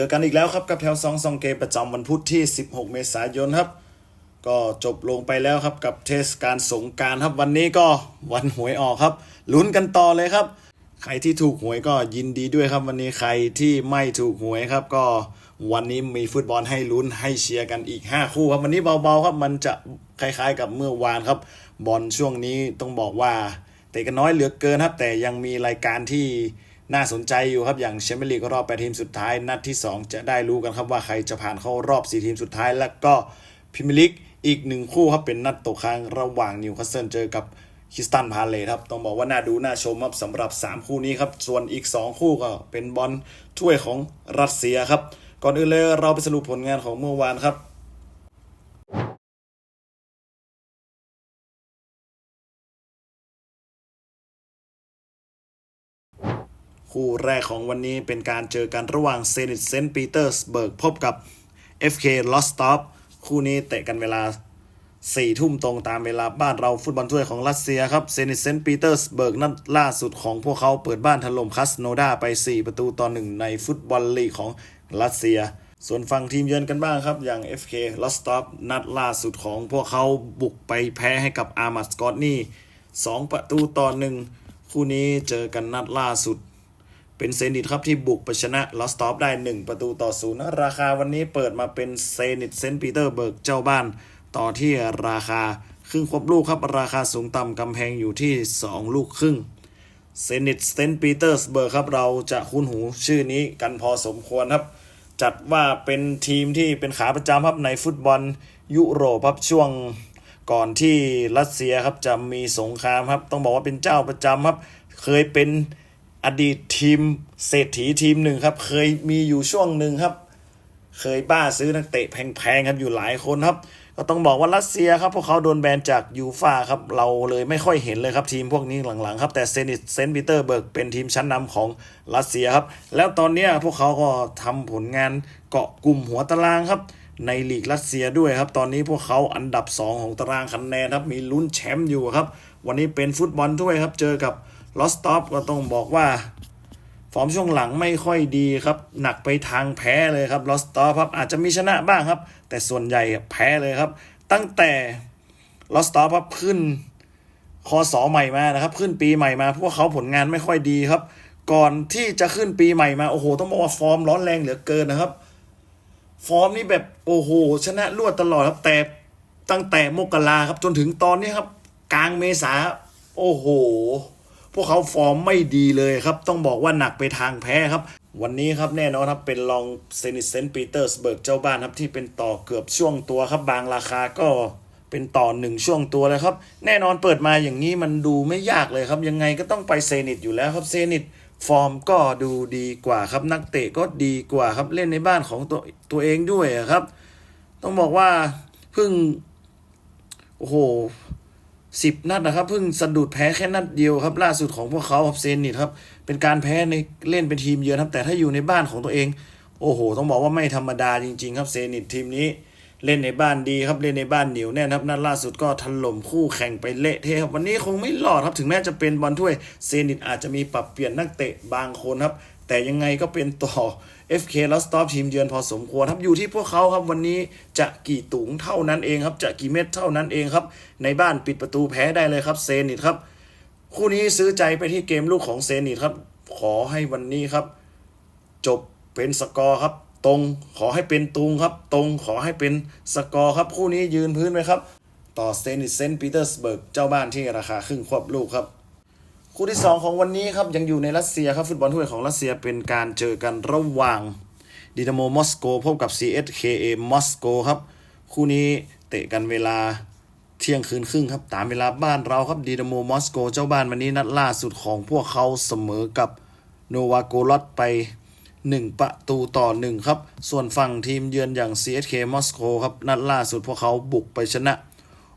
จอกันอีกแล้วครับกับแถว2 2เกมประจำวันพุธที่ 16 เมษายนครับ ก็จบลงไปแล้วครับกับเทศกาลสงการครับวันนี้ก็วันหวยออกครับลุ้นกันต่อเลยครับ ใครที่ถูกหวยก็ยินดีด้วยครับ วันนี้ใครที่ไม่ถูกหวยครับ ก็วันนี้มีฟุตบอลให้ลุ้นให้เชียร์กันอีก 5 คู่ครับวันนี้เบาๆครับมันจะคล้ายๆกับเมื่อวานครับ บอลช่วงนี้ต้องบอกว่าเตะกันน้อยเหลือเกินครับแต่ยังมีรายการที่ น่าสนใจอยู่ครับอย่างแชมเปี้ยนลีกรอบ8ทีมสุดท้าย นัดที่ 2 จะได้รู้กันครับว่าใครจะผ่านเข้ารอบ 4 ทีมสุดท้าย แล้วก็พรีเมียร์ลีกอีกหนึ่งคู่ครับเป็นนัดตกค้างระหว่างนิวคาสเซิลเจอกับคิสตันพาเลทครับต้องบอกว่าน่าดูน่าชมครับสำหรับ 3 คู่นี้ครับ ส่วนอีก 2 คู่ก็เป็นบอลถ้วยของรัสเซียครับ ก่อนอื่นเลยเราไปสรุปผลงานของเมื่อวานครับ คู่แรกของวันนี้เป็นการเจอกันระหว่างเซนิตเซนต์ปีเตอร์สเบิร์กพบกับ FK ลอสตอฟคู่นี้เตะกันเวลา 4 ทุ่มตรงตามเวลาบ้านเราฟุตบอลถ้วยของรัสเซียครับเซนิตเซนต์ปีเตอร์สเบิร์กนัดล่าสุดของพวกเขาเปิดบ้านถล่มคัสโนดาไป 4 ประตูต่อหนึ่งในฟุตบอลลีกของรัสเซีย ส่วนฝั่งทีมเยือนกันบ้างครับ อย่าง FK ลอสตอฟนัดล่าสุดของพวกเขาบุกไปแพ้ให้กับอาร์มัสกอตนี่2ประตูต่อหนึ่งคู่นี้เจอกันนัดล่าสุด เป็นเซนิตครับที่บุกไปชนะลอสตอฟได้ 1 ประตูต่อศูนย์ราคาวันนี้เปิดมาเป็นเซนิตเซนต์ปีเตอร์เบิร์กเจ้าบ้าน ต่อที่ราคาครึ่งควบลูกครับ ราคาสูงต่ำกำแพงอยู่ที่ 2 ลูกครึ่งเซนิตเซนต์ปีเตอร์สเบิร์กครับ เราจะคุ้นหูชื่อนี้กันพอสมควรครับ จัดว่าเป็นทีมที่เป็นขาประจำครับในฟุตบอลยุโรปครับช่วงก่อนที่รัสเซียครับจะมีสงครามครับ ต้องบอกว่าเป็นเจ้าประจำครับ เคยเป็น อดีตทีมเศรษฐีทีมหนึ่งครับ เคยมีอยู่ช่วงหนึ่งครับ เคยบ้าซื้อนักเตะแพงๆครับอยู่หลายคนครับ ก็ต้องบอกว่ารัสเซียครับ พวกเขาโดนแบนจากยูฟาครับ เราเลยไม่ค่อยเห็นเลยครับทีมพวกนี้หลังๆครับ แต่เซนิตเซนต์ปีเตอร์เบิร์กเป็นทีมชั้นนำของรัสเซียครับ แล้วตอนนี้พวกเขาก็ทำผลงานเกาะกลุ่มหัวตารางครับในลีกรัสเซียด้วยครับ ตอนนี้พวกเขาอันดับ 2 ของตารางคะแนนครับ มีลุ้นแชมป์อยู่ครับ วันนี้เป็นฟุตบอลถ้วยครับ เจอกับ ลอสตอฟก็ต้องบอกว่า ฟอร์มช่วงหลังไม่ค่อยดีครับ หนักไปทางแพ้เลยครับลอสตอฟครับอาจจะมีชนะบ้างครับ แต่ส่วนใหญ่แพ้เลยครับ ตั้งแต่ลอสตอฟครับขึ้นคอสอใหม่มานะครับ ขึ้นปีใหม่มา พวกเขาผลงานไม่ค่อยดีครับ ก่อนที่จะขึ้นปีใหม่มาโอ้โห ต้องบอกว่าฟอร์มร้อนแรงเหลือเกินนะครับ ฟอร์มนี่แบบโอ้โห ชนะรวดตลอดครับแต่ตั้งแต่มกราครับจนถึงตอนนี้ครับ กลางเมษา โอ้โห พวกเขาฟอร์มไม่ดีเลยครับ ต้องบอกว่าหนักไปทางแพ้ครับ วันนี้ครับแน่นอนครับเป็นรองเซนิตเซนต์ปีเตอร์สเบิร์กเจ้าบ้านครับที่เป็นต่อเกือบช่วงตัวครับบางราคาก็เป็นต่อหนึ่งช่วงตัวเลยครับ แน่นอนเปิดมาอย่างนี้มันดูไม่ยากเลยครับ ยังไงก็ต้องไปเซนิตอยู่แล้วครับเซนิตฟอร์มก็ดูดีกว่าครับนักเตะก็ดีกว่าครับเล่นในบ้านของตัวตัวเองด้วยครับ ต้องบอกว่าเพิ่งโอ้โห สิบนัดนะครับเพิ่งสะดุดแพ้แค่นัดเดียวครับ ล่าสุดของพวกเขาครับเซนนิตครับ เป็นการแพ้ในเล่นเป็นทีมเยือนครับ แต่ถ้าอยู่ในบ้านของตัวเอง โอ้โห ต้องบอกว่าไม่ธรรมดาจริง ๆ ครับเซนิตทีมนี้ เล่นในบ้านดีครับเล่นในบ้านเหนียวแน่นครับนัดล่าสุดก็ถล่มคู่แข่งไปเละเทะครับวันนี้คงไม่รอดครับถึงแม้จะเป็นบอลถ้วยเซนิตอาจจะมีปรับเปลี่ยนนักเตะบางคนครับ แต่ยังไงก็เป็นต่อ FK ลอสต็อฟทีมเยือนพอสมควรครับอยู่ที่พวกเขาครับวันนี้จะกี่ตุงเท่านั้นเองครับจะกี่เม็ดเท่านั้นเองครับ ในบ้านปิดประตูแพ้ได้เลยครับเซนิตครับ คู่นี้ซื้อใจไปที่เกมลูกของเซนิตครับ ขอให้วันนี้ครับ จบเป็นสกอร์ครับ ตรงขอให้เป็นตุงครับ ตรงขอให้เป็นสกอร์ครับ คู่นี้ยืนพื้นไหมครับ ต่อเซนิเซนต์ปีเตอร์สเบิร์กเจ้าบ้านที่ราคาครึ่งควบลูกครับ คู่ที่ 2 ของวันนี้ครับ ยังอยู่ในรัสเซียครับ ฟุตบอลถ้วยของรัสเซียเป็นการเจอกันระหว่างดินาโมมอสโกพบกับ CSKA มอสโกครับ คู่นี้เตะกันเวลาเที่ยงคืนครึ่งครับ ตามเวลาบ้านเราครับดินาโมมอสโกเจ้าบ้านวันนี้นัดล่าสุดของพวกเขาเสมอกับโนวาโกลอตไป 1 ประตูต่อ 1 ครับ ส่วนฝั่งทีมเยือนอย่าง CSK มอสโกครับ นัดล่าสุดพวกเขาบุกไปชนะ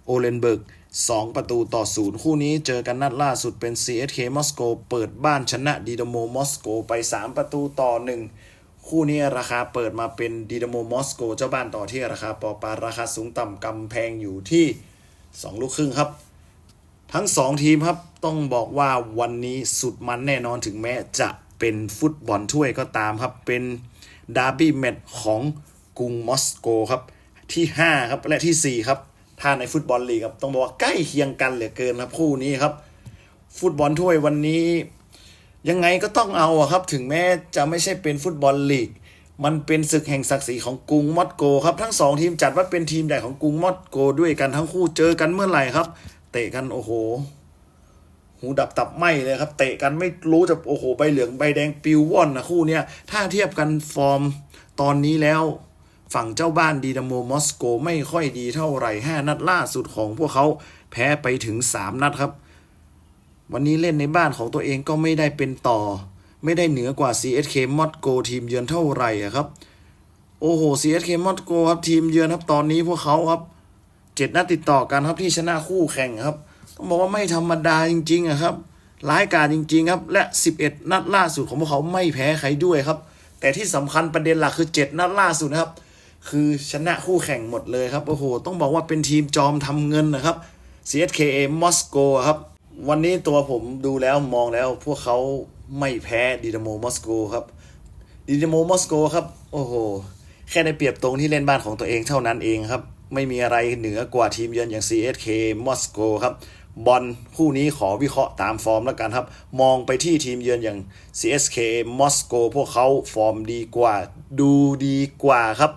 โอเลนเบิร์ก 2 ประตูต่อ 0 คู่นี้เจอกันนัดล่าสุดเป็น CSK มอสโกเปิดบ้านชนะดีดโมมอสโกไป 3 ประตูต่อ 1 คู่นี้ราคาเปิดมาเป็นดีดโมมอสโกเจ้าบ้านต่อที่ราคาปอปาราคาสูงต่ำกำแพงอยู่ที่ 2 ลูกครึ่งครับ ทั้ง 2 ทีมครับต้องบอกว่าวันนี้สุดมันแน่นอนถึงแม้จะ เป็นฟุตบอลถ้วยก็ตามครับ เป็นดาร์บี้แมตช์ของกรุงมอสโกครับที่ 5 ครับและที่ 4 ครับถ้าในฟุตบอลลีกครับต้องบอกว่าใกล้เคียงกันเหลือเกินครับคู่นี้ครับ ฟุตบอลถ้วยวันนี้ ยังไงก็ต้องเอาครับถึงแม้จะไม่ใช่เป็นฟุตบอลลีก มันเป็นศึกแห่งศักดิ์ศรีของกรุงมอสโกครับทั้งสองทีมจัดว่าเป็นทีมใหญ่ของกรุงมอสโกด้วยกันทั้งคู่เจอกันเมื่อไหร่ครับ เตะกันโอ้โห หูดับตับไหมเลยครับ เตะกันไม่รู้จะโอ้โหใบเหลืองใบแดงปิวว่อนนะคู่เนี้ยถ้าเทียบกันฟอร์มตอนนี้แล้ว ฝั่งเจ้าบ้านดีดาโมมอสโกไม่ค่อยดีเท่าไหร่ 5 นัดล่าสุดของพวกเขาแพ้ไปถึง 3 นัดครับ วันนี้เล่นในบ้านของตัวเองก็ไม่ได้เป็นต่อ ไม่ได้เหนือกว่า CSK มอสโกทีมเยือนเท่าไหร่ครับ โอ้โห CSK มอสโกครับทีมเยือนครับตอนนี้พวกเขาครับเจ็ดนัดติดต่อกันครับที่ชนะคู่แข่งครับ ต้องบอกว่าไม่ธรรมดาจริงๆอะครับร้ายกาจจริง ๆ ครับ และ 11 นัดล่าสุดของพวกเขาไม่แพ้ใครด้วยครับ แต่ที่สำคัญประเด็นหลักคือ 7 นัดล่าสุดนะครับ คือชนะคู่แข่งหมดเลยครับโอ้โหต้องบอกว่าเป็นทีมจอมทำเงินนะครับ CSKA มอสโกครับ วันนี้ตัวผมดูแล้วมองแล้วพวกเขาไม่แพ้ดีดาโมมอสโกครับดินาโมมอสโกครับ โอ้โห แค่ได้เปรียบตรงที่เล่นบ้านของตัวเองเท่านั้นเองครับ ไม่มีอะไรเหนือกว่าทีมเยือนอย่าง CSK มอสโกครับ บอลคู่นี้ขอวิเคราะห์ตามฟอร์มแล้วกันครับ มองไปที่ทีมเยือนอย่าง CSK มอสโกพวกเขาฟอร์มดีกว่า ดูดีกว่าครับ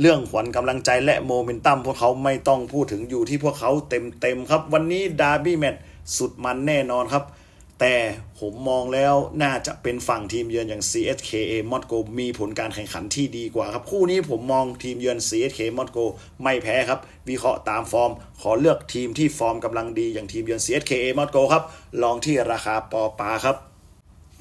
เรื่องขวัญกำลังใจและโมเมนตัมพวกเขาไม่ต้องพูดถึงอยู่ที่พวกเขาเต็มๆครับ วันนี้ดาร์บี้แมตช์สุดมันแน่นอนครับ แต่ผมมองแล้วน่าจะเป็นฝั่งทีมเยือนอย่าง CSKA มอสโกมีผลการแข่งขันที่ดีกว่าครับ คู่นี้ผมมองทีมเยือน CSK มอสโกไม่แพ้ครับ วิเคราะห์ตามฟอร์ม ขอเลือกทีมที่ฟอร์มกำลังดีอย่างทีมเยือน CSKA มอสโกครับ ลองที่ราคาปอปาครับ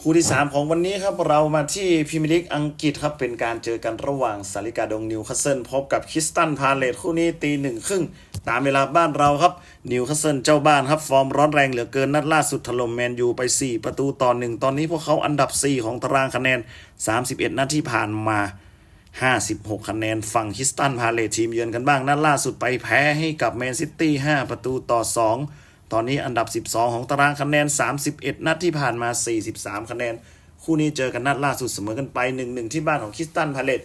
คู่ที่ 3 ของวันนี้ครับเรามาที่พรีเมียร์ลีกอังกฤษครับเป็นการเจอกันระหว่างสาริกาดงนิวคาสเซิลพบกับคิสตันพาเลตคู่นี้ตีหนึ่งครึ่ง ตามเวลาบ้านเราครับนิวคาสเซิลเจ้าบ้านครับ ฟอร์มร้อนแรงเหลือเกินนัดล่าสุดถล่มแมนยูไป 4 ประตูต่อหนึ่งตอนนี้พวกเขาอันดับ 4 ของตารางคะแนน 31 นัดที่ผ่านมา 56 คะแนนฝั่งคิสตันพาเลตทีมเยือนกันบ้าง นัดล่าสุดไปแพ้ให้กับแมนซิตี้ 5 ประตูต่อ 2 ตอนนี้อันดับ 12 ของตารางคะแนน 31 นัดที่ผ่านมา 43 คะแนน คู่นี้เจอกันนัดล่าสุดเสมอกันไป 1-1 ที่บ้านของคิสตันพาเลต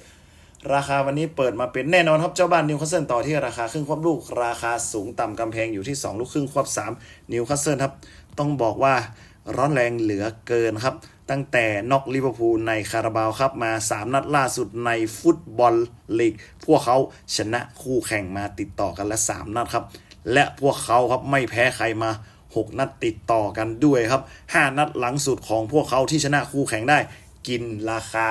ราคาวันนี้เปิดมาเป็นแน่นอนครับ เจ้าบ้านนิวคาสเซิลต่อที่ราคาครึ่งควบลูก ราคาสูงต่ำกำแพงอยู่ที่ 2 ลูกครึ่งควบ3นิวคาสเซิลครับ ต้องบอกว่าร้อนแรงเหลือเกินครับ ตั้งแต่น็อกลิเวอร์พูลในคาราบาวครับมา 3 นัดล่าสุดในฟุตบอลลีก พวกเขาชนะคู่แข่งมาติดต่อกันและ 3 นัดครับ และพวกเขาครับไม่แพ้ใครมา 6 นัดติดต่อกันด้วยครับ 5 นัดหลังสุดของพวกเขาที่ชนะคู่แข่งได้ กินราคา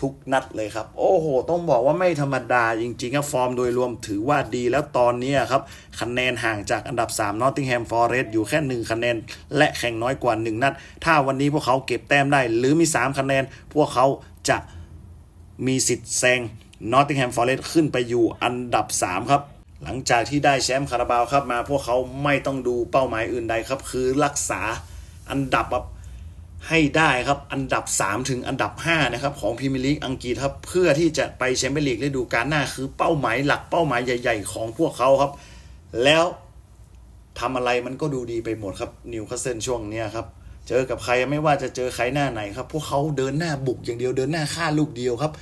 ทุกนัดเลยครับ โอ้โห ต้องบอกว่าไม่ธรรมดาจริงๆครับฟอร์มโดยรวมถือว่าดีแล้วตอนนี้ครับ คะแนนห่างจากอันดับ3 Nottingham Forest อยู่แค่ 1 คะแนน และแข่งน้อยกว่า 1 นัด ถ้าวันนี้พวกเขาเก็บแต้มได้ หรือมี 3 คะแนน พวกเขาจะมีสิทธิ์แซง Nottingham Forest ขึ้นไปอยู่อันดับ 3 ครับหลังจากที่ได้แชมป์คาราบาวครับมาพวกเขาไม่ต้องดูเป้าหมายอื่นใดครับ คือรักษาอันดับ ให้ได้ครับอันดับ 3 ถึงอันดับ 5 นะครับ ของพรีเมียร์ลีกอังกฤษครับ เพื่อที่จะไปแชมเปี้ยนลีกฤดูกาลหน้าคือเป้าหมายหลักเป้าหมายใหญ่ ๆ ของพวกเขาครับ แล้วทำอะไรมันก็ดูดีไปหมดครับนิวคาสเซิลช่วงเนี้ยครับเจอกับใครไม่ว่าจะเจอใครหน้าไหนครับ พวกเขาเดินหน้าบุกอย่างเดียวเดินหน้าฆ่าลูกเดียวครับ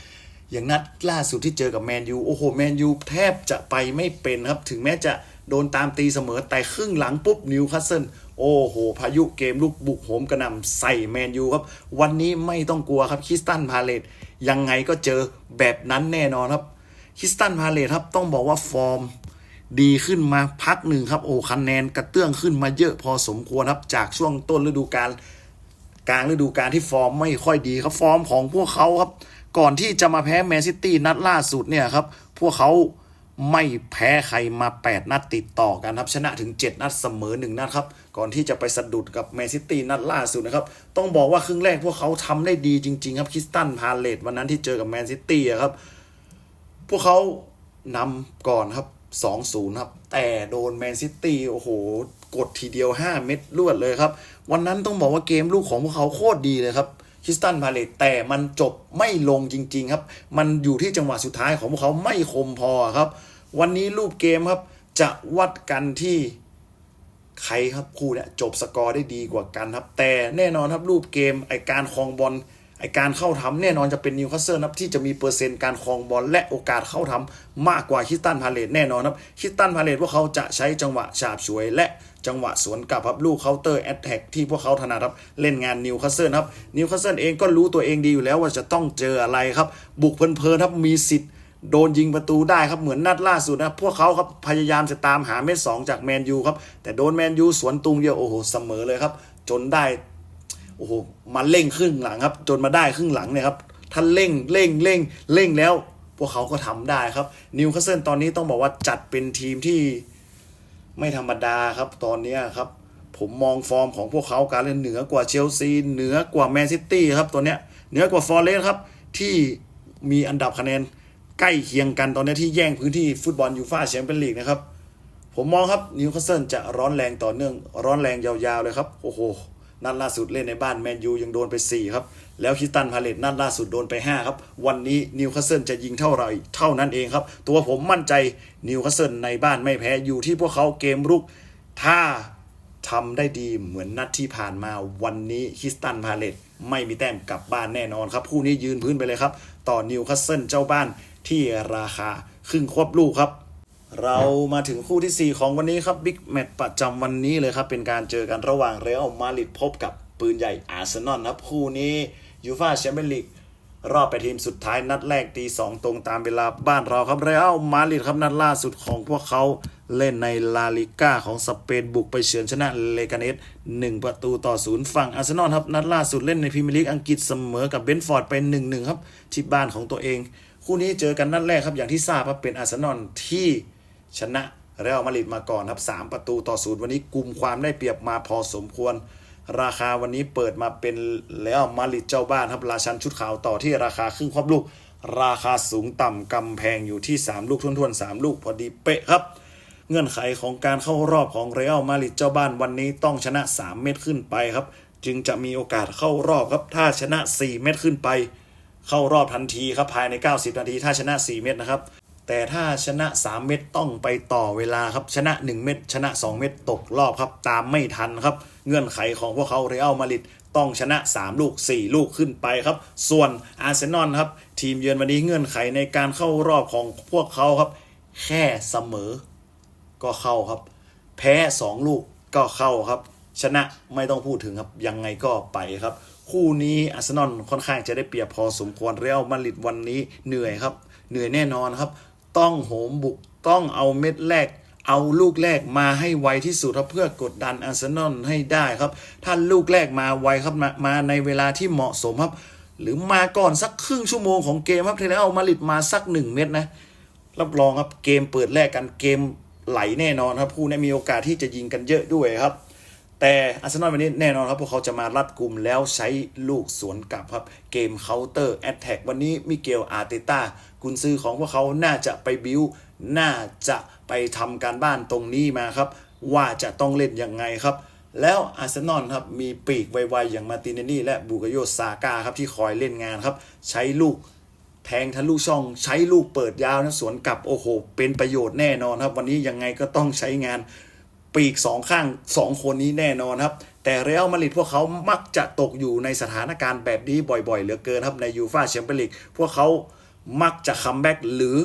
อย่างนัดล่าสุดที่เจอกับแมนยูโอ้โหแมนยูแทบจะไปไม่เป็นครับ ถึงแม้จะโดนตามตีเสมอแต่ครึ่งหลังปุ๊บนิวคาสเซิล โอ้โห พายุเกมลูกบุกโหมกระหน่ำใส่แมนยูครับ วันนี้ไม่ต้องกลัวครับคิสตันพาเลตยังไงก็เจอแบบนั้นแน่นอนครับคิสตันพาเลตครับต้องบอกว่าฟอร์มดีขึ้นมาพักหนึ่งครับ โอ้คะแนนกระเตื้องขึ้นมาเยอะพอสมควรครับ จากช่วงต้นฤดูกาลกลางฤดูกาลที่ฟอร์มไม่ค่อยดีครับฟอร์มของพวกเขาครับ ก่อนที่จะมาแพ้แมนซิตี้นัดล่าสุดเนี่ยครับ พวกเขา ไม่แพ้ใครมา 8 นัดติดต่อกันครับ ชนะถึง 7 นัดเสมอ 1 นัดครับ ก่อนที่จะไปสะดุดกับแมนซิตี้นัดล่าสุดนะครับ ต้องบอกว่าครึ่งแรกพวกเขาทำได้ดีจริง ๆ ครับคริสตันพาเลตวันนั้นที่เจอกับแมนซิตี้อะครับ พวกเขานำก่อนครับ 2-0 ครับ แต่โดนแมนซิตี้โอ้โห กดทีเดียว 5 เม็ดรวดเลยครับ วันนั้นต้องบอกว่าเกมลูกของพวกเขาโคตรดีเลยครับ คิสตันพาเลตแต่มันจบไม่ลงจริง ๆ ครับ มันอยู่ที่จังหวะสุดท้ายของพวกเขาไม่คมพอครับ วันนี้รูปเกมครับ จะวัดกันที่ใครครับคู่เนี่ยจบสกอร์ได้ดีกว่ากันครับ แต่แน่นอนครับรูปเกมไอการครองบอลไอการเข้าทำแน่นอนจะเป็นนิวคาสเซิลนะครับที่จะมีเปอร์เซ็นต์การครองบอลและโอกาสเข้าทำมากกว่าคิสตันพาเลตแน่นอนครับคิสตันพาเลตพวกเขาจะใช้จังหวะฉาบฉวยและ จังหวะสวนกลับครับลูกเคาน์เตอร์แอตแทกที่พวกเขาถนัดครับเล่นงานนิวคาสเซิลครับนิวคาสเซิลเองก็รู้ตัวเองดีอยู่แล้วว่าจะต้องเจออะไรครับ บุกเพลินๆครับมีสิทธิ์โดนยิงประตูได้ครับเหมือนนัดล่าสุดนะ พวกเขาครับพยายามจะตามหาเม็ดสองจากแมนยูครับ แต่โดนแมนยูสวนตุงเดียวโอ้โหเสมอเลยครับ จนได้โอ้โหมาเร่งครึ่งหลังครับ จนมาได้ครึ่งหลังเนี่ยครับท่านเร่งเร่งเร่งเร่งแล้ว พวกเขาก็ทำได้ครับนิวคาสเซิลตอนนี้ต้องบอกว่าจัดเป็นทีมที่ ไม่ธรรมดาครับตอนนี้ครับ ผมมองฟอร์มของพวกเขาการเล่นเหนือกว่าเชลซีเหนือกว่าแมนซิตี้ครับตัวเนี้ยเหนือกว่าฟอร์เรสครับ ที่มีอันดับคะแนนใกล้เคียงกันตอนนี้ที่แย่งพื้นที่ฟุตบอลยูฟ่าแชมเปี้ยนลีกนะครับ ผมมองครับนิวคาสเซิลจะร้อนแรงต่อเนื่อง ร้อนแรงยาวๆเลยครับ โอ้โห นัดล่าสุดเล่นในบ้านแมนยูยังโดนไป 4 ครับ แล้วคิสตันพาเลตนัดล่าสุดโดนไป 5 ครับ วันนี้นิวคาสเซิลจะยิงเท่าไหร่เท่านั้นเองครับ ตัวผมมั่นใจนิวคาสเซิลในบ้านไม่แพ้อยู่ที่พวกเขาเกมรุก ถ้าทำได้ดีเหมือนนัดที่ผ่านมาวันนี้คิสตันพาเลตไม่มีแต้มกลับบ้านแน่นอนครับคู่นี้ยืนพื้นไปเลยครับ ต่อนิวคาสเซิลเจ้าบ้านที่ราคาครึ่งควบลูกครับ เรามาถึงคู่ที่ 4 ของวันนี้ครับบิ๊กแมตช์ประจำวันนี้เลยครับ เป็นการเจอกันระหว่างเรอัลมาดริดพบกับปืนใหญ่อาร์เซนอลครับ คู่นี้ยูฟาแชมเปี้ยนลีกรอบไปทีมสุดท้ายนัดแรกตีสองตรงตามเวลาบ้านเราครับเรอัลมาดริดครับนัดล่าสุดของพวกเขาเล่นในลาลิก้าของสเปนบุกไปเฉือนชนะเลกาเนส1ประตูต่อศูนย์ฝั่งอาร์เซนอลครับนัดล่าสุดเล่นในพรีเมียร์ลีกอังกฤษเสมอกับเบนฟอร์ดไป1-1ครับที่บ้านของตัวเอง คู่นี้เจอกันนัดแรกครับอย่างที่ทราบครับเป็นอาร์เซนอลที่ ชนะเรอัลมาดริดมาก่อนครับ 3 ประตูต่อศูนย์วันนี้กลุ่มความได้เปรียบมาพอสมควร ราคาวันนี้เปิดมาเป็นเรอัลมาดริดเจ้าบ้านครับราชันชุดขาวต่อที่ราคาครึ่งครอบลูก ราคาสูงต่ำกำแพงอยู่ที่ 3 ลูกทวนๆ3ลูกพอดีเป๊ะครับ เงื่อนไขของการเข้ารอบของเรอัลมาดริดเจ้าบ้านวันนี้ต้องชนะ 3 เม็ดขึ้นไปครับ จึงจะมีโอกาสเข้ารอบครับถ้าชนะ 4 เม็ดขึ้นไป เข้ารอบทันทีครับภายใน 90 นาทีถ้าชนะ 4 เม็ดนะครับ แต่ถ้าชนะ 3 เม็ดต้องไปต่อเวลาครับชนะ 1 เม็ดชนะ 2 เม็ดตกรอบครับ ตามไม่ทันครับ เงื่อนไขของพวกเขาเรอัลมาดริดต้องชนะ 3 ลูก 4 ลูกขึ้นไปครับ ส่วนอาร์เซนอลครับ ทีมเยือนวันนี้เงื่อนไขในการเข้ารอบของพวกเขาครับ แค่เสมอ ก็เข้าครับ แพ้ 2 ลูกก็เข้าครับ ชนะไม่ต้องพูดถึงครับ ยังไงก็ไปครับ คู่นี้อาร์เซนอลค่อนข้างจะได้เปรียบพอสมควรเรอัลมาดริดวันนี้เหนื่อยครับ เหนื่อยแน่นอนครับ ต้องโหมบุกต้องเอาเม็ดแรก เอาลูกแรกมาให้ไวที่สุดครับเพื่อกดดันอาร์เซนอลให้ได้ครับ ถ้าลูกแรกมาไวครับมามาในเวลาที่เหมาะสมครับ หรือมาก่อนสักครึ่งชั่วโมงของเกมครับเทเลเอามาดริดมาสักหนึ่งเม็ดนะรับรองครับเกมเปิดแรกกันเกมไหลแน่นอนครับคู่นี้มีโอกาสที่จะยิงกันเยอะด้วยครับ แต่อาร์เซนอลวันนี้แน่นอนครับ พวกเขาจะมารัดกลุ่มแล้วใช้ลูกสวนกลับครับ เกมเคาน์เตอร์แอตแทกวันนี้มิเกลอาร์เตต้ากุนซือของพวกเขาน่าจะไปบิวน่าจะไปทำการบ้านตรงนี้มาครับ ว่าจะต้องเล่นยังไงครับ แล้วอาร์เซนอลครับ มีปีกไวๆอย่างมาติเนลลี่ และบูกโยซาก้าครับที่คอยเล่นงานครับ ใช้ลูกแทงทะลุช่องใช้ลูกเปิดยาวนะสวนกลับโอ้โห เป็นประโยชน์แน่นอนครับ วันนี้ยังไงก็ต้องใช้งาน ปีกสองข้างสองคนนี้แน่นอนครับ แต่เรอัลมาดริดพวกเขามักจะตกอยู่ในสถานการณ์แบบนี้บ่อยๆ เหลือเกินครับในยูฟาแชมเปี้ยนลีกพวกเขามักจะคัมแบ็กหรือ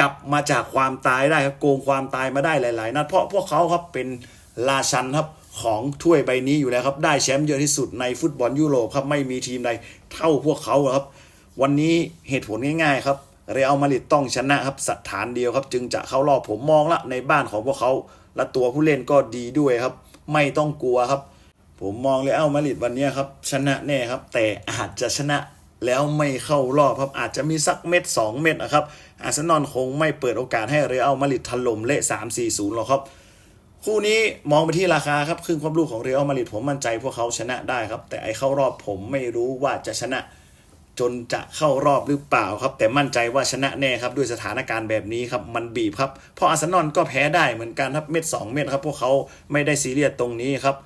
กลับมาจากความตายได้ครับโกงความตายมาได้หลายๆนัดเพราะพวกเขาครับเป็นราชันครับของถ้วยใบนี้อยู่แล้วครับ ได้แชมป์เยอะที่สุดในฟุตบอลยุโรปครับไม่มีทีมใดเท่าพวกเขาครับ วันนี้เหตุผลง่ายๆครับเรอัลมาดริดต้องชนะครับสถานเดียวครับ จึงจะเข้ารอบผมมองละในบ้านของพวกเขา และตัวผู้เล่นก็ดีด้วยครับ ไม่ต้องกลัวครับ ผมมองเรอัลมาริดวันนี้ครับ ชนะแน่ครับ แต่อาจจะชนะแล้วไม่เข้ารอบครับอาจจะมีสักเม็ด 2 เม็ดนะครับอาร์เซนอลคงไม่เปิดโอกาสให้เรอัลมาริดถล่มเละ3-4-0หรอกครับ คู่นี้มองไปที่ราคาครับครึ่งความลูกของเรอัลมาริดผมมั่นใจพวกเขาชนะได้ครับ แต่ไอเข้ารอบผมไม่รู้ว่าจะชนะ จนจะเข้ารอบหรือเปล่าครับ แต่มั่นใจว่าชนะแน่ครับด้วยสถานการณ์แบบนี้ครับ มันบีบครับเพราะอาร์เซนอลก็แพ้ได้เหมือนกันครับเม็ด2เม็ดครับ พวกเขาไม่ได้ซีเรียสตรงนี้ครับ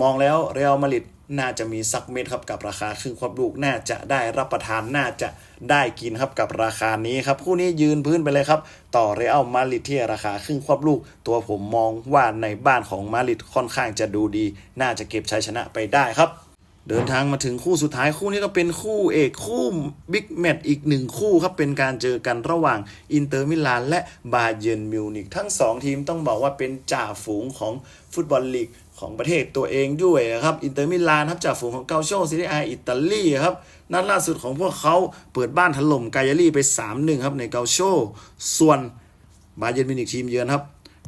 มองแล้วเรอัลมาดริดน่าจะมีสักเม็ดครับกับราคาครึ่งควบลูกน่าจะได้รับประทานน่าจะได้กินครับกับราคานี้ครับคู่นี้ยืนพื้นไปเลยครับ ต่อเรอัลมาดริดที่ราคาครึ่งควบลูก ตัวผมมองว่าในบ้านของมาดริดค่อนข้างจะดูดี น่าจะเก็บชัยชนะไปได้ครับ เดินทางมาถึงคู่สุดท้ายคู่นี้ก็เป็นคู่เอกคู่บิ๊กแมตช์อีกหนึ่งคู่ครับ เป็นการเจอกันระหว่างอินเตอร์มิลานและบาเยิร์นมิวนิกทั้ง 2 ทีมต้องบอกว่าเป็นจ่าฝูงของฟุตบอลลีกของประเทศตัวเองด้วยครับ อินเตอร์มิลานครับจ่าฝูงของเกาโชซีรีอาอิตาลีครับ นัดล่าสุดของพวกเขาเปิดบ้านถล่มกายาลีไป 3-1 ครับในเกาโช ส่วนบาเยิร์นมิวนิกทีมเยือนครับ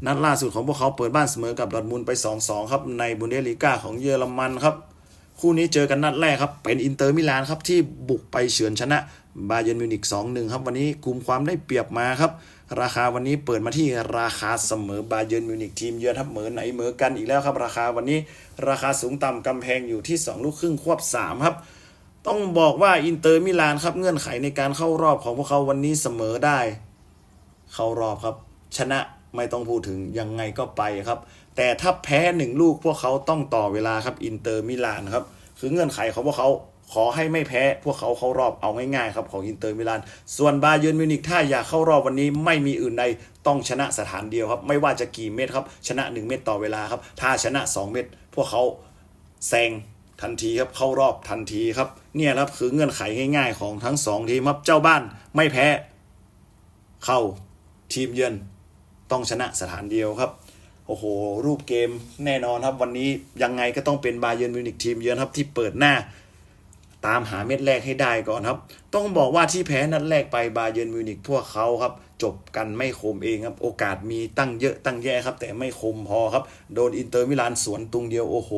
นัดล่าสุดของพวกเขาเปิดบ้านเสมอกับดอร์ทมุนไป 2-2 ครับ ในบุนเดสลีกาของเยอรมันครับ คู่นี้เจอกันนัดแรกครับ เป็นอินเตอร์มิลานครับ ที่บุกไปเฉือนชนะบาเยิร์นมิวนิก2-1 ครับ วันนี้กลุ่มความได้เปรียบมาครับ ราคาวันนี้เปิดมาที่ราคาเสมอบาเยิร์นมิวนิกทีมเยือนครับเหมือนไหนเหมือกันอีกแล้วครับ ราคาวันนี้ราคาสูงต่ำกำแพงอยู่ที่ 2 ลูกครึ่งควบ 3 ครับต้องบอกว่าอินเตอร์มิลานครับเงื่อนไขในการเข้ารอบของพวกเขาวันนี้เสมอได้ เข้ารอบครับ ชนะไม่ต้องพูดถึงยังไงก็ไปครับ แต่ถ้าแพ้หนึ่งลูกพวกเขาต้องต่อเวลาครับอินเตอร์มิลานครับคือเงื่อนไขของพวกเขาขอให้ไม่แพ้พวกเขาเข้ารอบเอาง่ายๆครับของอินเตอร์มิลาน ส่วนบาเยิร์นมิวนิกถ้าอยากเข้ารอบวันนี้ไม่มีอื่นใดต้องชนะสถานเดียวครับ ไม่ว่าจะกี่เม็ดครับชนะ 1 เม็ดต่อเวลาครับ ถ้าชนะ 2 เม็ดพวกเขาแซงทันทีครับเข้ารอบทันทีครับเนี่ยครับคือเงื่อนไขง่ายๆของทั้งสองทีมครับเจ้าบ้านไม่แพ้ เข้าทีมเยือนต้องชนะสถานเดียวครับ โอ้โห รูปเกมแน่นอนครับวันนี้ยังไงก็ต้องเป็นบาเยิร์นมิวนิกทีมเยือนครับที่เปิดหน้า ตามหาเม็ดแรกให้ได้ก่อนครับ ต้องบอกว่าที่แพ้นัดแรกไปบาเยิร์นมิวนิกพวกเขาครับ จบกันไม่คมเองครับ โอกาสมีตั้งเยอะตั้งแย่ครับ แต่ไม่คมพอครับ โดนอินเตอร์มิลานสวนตุงเดียวโอ้โห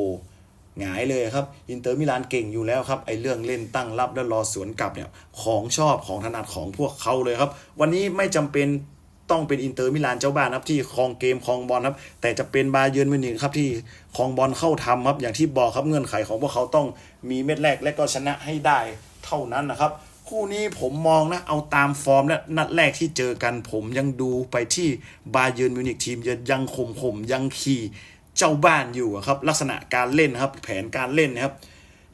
หงายเลยครับอินเตอร์มิลานเก่งอยู่แล้วครับไอเรื่องเล่นตั้งรับแล้วรอสวนกลับเนี่ยของชอบของถนัดของพวกเขาเลยครับ วันนี้ไม่จำเป็น ต้องเป็นอินเตอร์มิลานเจ้าบ้านครับที่ครองเกมครองบอลครับ แต่จะเป็นบาเยิร์นมิวนิกครับที่ครองบอลเข้าทำครับอย่างที่บอกครับเงื่อนไขของพวกเขาต้องมีเม็ดแรกและก็ชนะให้ได้เท่านั้นนะครับ คู่นี้ผมมองนะเอาตามฟอร์มและนัดแรกที่เจอกันผมยังดูไปที่บาเยิร์นมิวนิกทีมเยือนยังข่มข่มยังขี่เจ้าบ้านอยู่ครับลักษณะการเล่นครับ แผนการเล่นนะครับ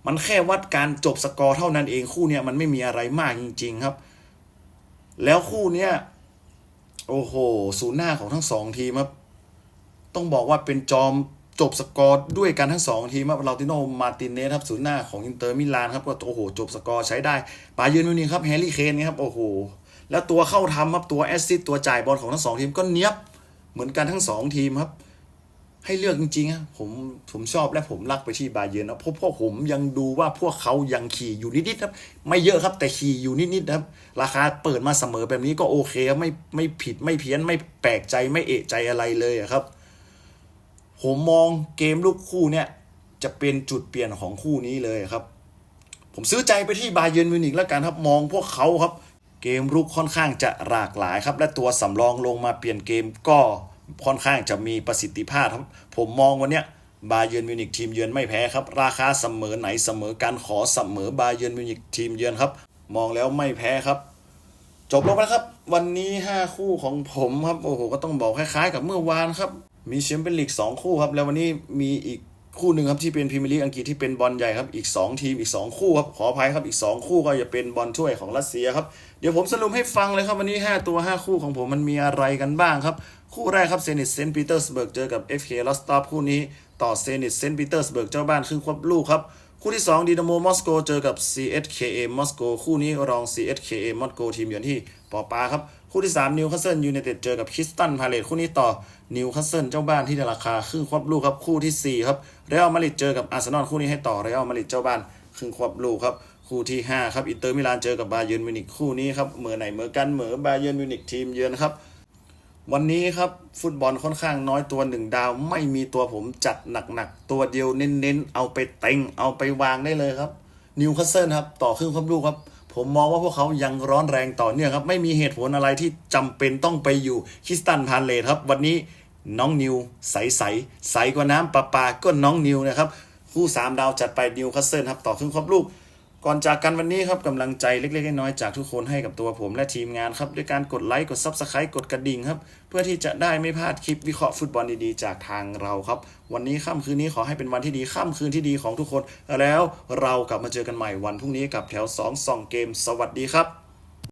มันแค่วัดการจบสกอร์เท่านั้นเองคู่เนี้ยมันไม่มีอะไรมากจริง ๆครับ แล้วคู่เนี้ย โอ้โห ศูนย์หน้าของทั้งสองทีมครับ ต้องบอกว่าเป็นจอมจบสกอร์ด้วยกันทั้งสองทีมครับลาติโนมาตินเนสครับศูนย์หน้าของอินเตอร์มิลานครับก็โอ้โห จบสกอร์ใช้ได้ปาเยิร์นมิวนิครับแฮร์รี่เคนครับโอ้โห แล้วตัวเข้าทำครับตัวแอสซิสต์ตัวจ่ายบอลของทั้งสองทีมก็เนี้ยบเหมือนกันทั้งสองทีมครับ ให้เลือกจริงๆอะผมผมชอบและผมรักไปที่บาเยนนะเพราะพวกผมยังดูว่าพวกเขายังขี่อยู่นิดๆครับ ไม่เยอะครับแต่ขี่อยู่นิดๆนะครับ ราคาเปิดมาเสมอแบบนี้ก็โอเคครับไม่ไม่ผิดไม่เพี้ยนไม่แปลกใจไม่เอะใจอะไรเลยครับ ผมมองเกมลูกคู่เนี่ย จะเป็นจุดเปลี่ยนของคู่นี้เลยครับ ผมซื้อใจไปที่บาเยนมิวนิกแล้วกันครับมองพวกเขาครับ เกมรุกค่อนข้างจะหลากหลายครับ และตัวสำรองลงมาเปลี่ยนเกมก็ ค่อนข้างจะมีประสิทธิภาพครับ ผมมองวันเนี้ยบาเยิร์นมิวนิกทีมเยือนไม่แพ้ครับ ราคาเสมอไหนเสมอการขอเสมอบาเยิร์นมิวนิกทีมเยือนครับ มองแล้วไม่แพ้ครับ จบลงแล้วครับ วันนี้ 5 คู่ของผมครับโอ้โหก็ต้องบอกคล้ายๆ กับเมื่อวานครับ มีแชมเปี้ยนลีก2คู่ครับ แล้ววันนี้มีอีกคู่หนึ่งครับที่เป็นพรีเมียร์ลีกอังกฤษที่เป็นบอลใหญ่ครับอีก 2 ทีมอีก 2 คู่ครับขออภัยครับอีก 2 คู่ก็จะเป็นบอลถ้วยของรัสเซียครับ เดี๋ยวผมสรุปให้ฟังเลยครับวันนี้ 5 ตัว 5 คู่ของผมมันมีอะไรกันบ้างครับ คู่แรกครับเซนิตเซนต์ปีเตอร์สเบิร์กเจอกับ FK ลอสตอปคู่นี้ต่อเซนิตเซนต์ปีเตอร์สเบิร์กเจ้าบ้านครึ่งควบลูกครับ คู่ที่ 2ดีนาโมมอสโกเจอกับ CSKA มอสโกคู่นี้รอง CSKA มอสโกทีมเยือนที่ปอปาครับคู่ที่3นิวคาสเซิลยูไนเต็ดเจอกับคริสตันพาเลตคู่นี้ต่อนิวคาสเซิลเจ้าบ้านที่ในราคาครึ่งควบลูกครับคู่ทีสี่4ครับเรอัลมาดริดเจอกับอาร์เซนอลคู่นี้ให้ต่อเรอัลมาดริดเจ้าบ้านครึ่งควบลูกครับ คู่ที่ห้าครับอินเตอร์มิลานเจอกับบาเยิร์นมิวนิกคู่นี้ครับเหมือไหนเหมือกันเหมือบาเยิร์นมิวนิกทีมเยือนครับวันนี้ครับฟุตบอลค่อนข้างน้อยตัวหนึ่งดาว ไม่มีตัวผมจัดหนักๆ ตัวเดียวเน้นๆ เอาไปเต็งเอาไปวางได้เลยครับนิวคาสเซิลครับ ต่อครึ่งควบลูกครับ ผมมองว่าพวกเขายังร้อนแรงต่อเนื่องครับ ไม่มีเหตุผลอะไรที่จำเป็นต้องไปอยู่คริสตันพาเลตครับ วันนี้น้องนิวใสใสๆใสกว่าน้ำประปาก็น้องนิวนะครับ คู่สามดาวจัดไปนิวคาสเซิลครับ ต่อครึ่งควบลูก ก่อนจากกันวันนี้ครับกำลังใจเล็กๆน้อยๆจากทุกคนให้กับตัวผมและทีมงานครับ ด้วยการกดไลค์กด Subscribe กดกระดิ่งครับ เพื่อที่จะได้ไม่พลาดคลิปวิเคราะห์ฟุตบอลดีๆ จากทางเราครับ วันนี้ค่ำคืนนี้ขอให้เป็นวันที่ดีค่ำคืนที่ดีของทุกคน แล้วเรากลับมาเจอกันใหม่วันพรุ่งนี้กับแถว2 2เกม สวัสดีครับ